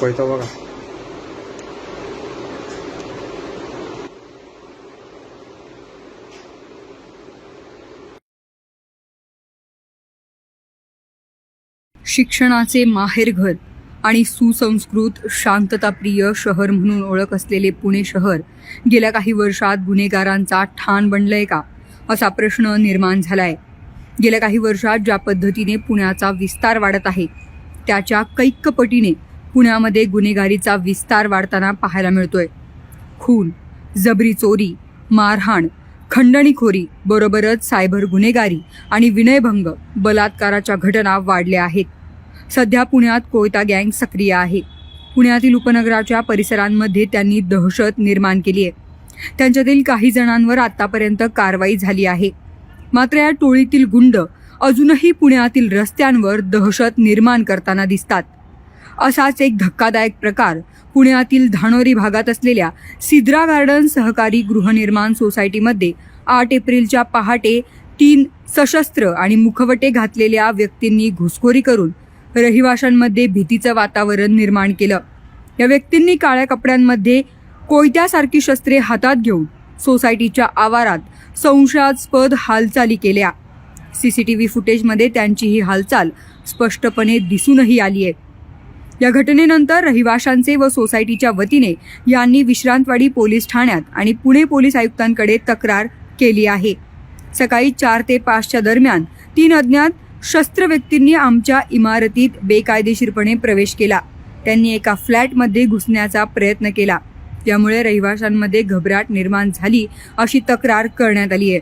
दाखवायचा बघा शिक्षणाचे माहेरघर आणि सुसंस्कृत शांतताप्रिय शहर म्हणून ओळख असलेले पुणे शहर गेल्या काही वर्षात गुन्हेगारांचा ठाण बनलंय का असा प्रश्न निर्माण झालाय. गेल्या काही वर्षात ज्या पद्धतीने पुण्याचा विस्तार वाढत आहे त्याच्या कैकपटीने पुण्यामध्ये गुन्हेगारीचा विस्तार वाढताना पाहायला मिळतोय. खून जबरी चोरी मारहाण खंडणीखोरी बरोबरच सायबर गुन्हेगारी आणि विनयभंग बलात्काराच्या घटना वाढल्या आहेत. सध्या पुण्यात कोयता गँग सक्रिय आहे. पुण्यातील उपनगराच्या परिसरांमध्ये त्यांनी दहशत निर्माण केली आहे. त्यांच्यातील काही जणांवर आतापर्यंत कारवाई झाली आहे. मात्र या टोळीतील गुंड अजूनही पुण्यातील रस्त्यांवर दहशत निर्माण करताना दिसतात. असाच एक धक्कादायक प्रकार पुण्यातील धानोरी भागात असलेल्या सिद्रा गार्डन सहकारी गृहनिर्माण सोसायटीमध्ये आठ एप्रिलच्या पहाटे तीन सशस्त्र आणि मुखवटे घातलेल्या व्यक्तींनी घुसखोरी करून रहिवाशांमध्ये भीतीचं वातावरण निर्माण केलं. या व्यक्तींनी काळ्या कपड्यांमध्ये कोयत्यासारखी शस्त्रे हातात घेऊन सोसायटीच्या आवारात संशयास्पद हालचाली केल्या. सीसीटीव्ही फुटेजमध्ये त्यांची ही हालचाल स्पष्टपणे दिसूनही आली आहे या घटनेनंतर रहिवाशांचे व सोसायटीच्या वतीने यांनी विश्रांतवाडी पोलीस ठाण्यात आणि पुणे पोलीस आयुक्तांकडे तक्रार केली आहे. सकाळी चार ते पाचच्या दरम्यान तीन अज्ञात शस्त्र व्यक्तींनी आमच्या इमारतीत बेकायदेशीरपणे प्रवेश केला. त्यांनी एका फ्लॅटमध्ये घुसण्याचा प्रयत्न केला. त्यामुळे रहिवाशांमध्ये घबराट निर्माण झाली अशी तक्रार करण्यात आली आहे.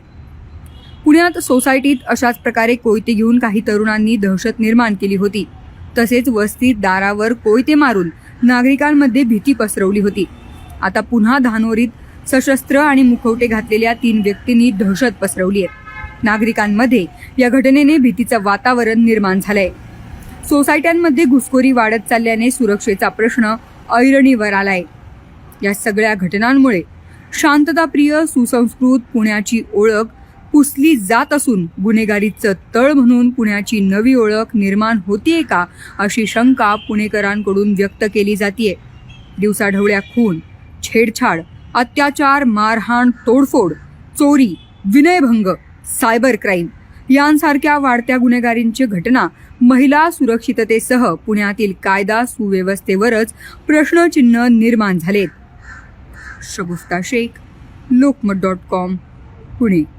पुण्यात सोसायटीत अशाच प्रकारे कोयते घेऊन काही तरुणांनी दहशत निर्माण केली होती. तसेच वस्तीत दारावर कोयते मारून नागरिकांमध्ये भीती पसरवली होती. आता पुन्हा धानोरीत सशस्त्र आणि मुखवटे घातलेल्या तीन व्यक्तींनी दहशत पसरवली आहे. नागरिकांमध्ये या घटनेने भीतीचं वातावरण निर्माण झालंय. सोसायट्यांमध्ये घुसखोरी वाढत चालल्याने सुरक्षेचा प्रश्न ऐरणीवर आलाय. या सगळ्या घटनांमुळे शांतताप्रिय सुसंस्कृत पुण्याची ओळख पुसली जात असून गुन्हेगारीचं तळ म्हणून पुण्याची नवी ओळख निर्माण होतीये का अशी शंका पुणेकरांकडून व्यक्त केली जातीये. दिवसाढवळ्या खून छेडछाड अत्याचार मारहाण तोडफोड चोरी विनयभंग सायबर क्राईम यांसारख्या वाढत्या गुन्हेगारींची घटना महिला सुरक्षिततेसह पुण्यातील कायदा सुव्यवस्थेवरच प्रश्नचिन्ह निर्माण झालेत. Shagufta Shaikh Lokmat dot com Pune.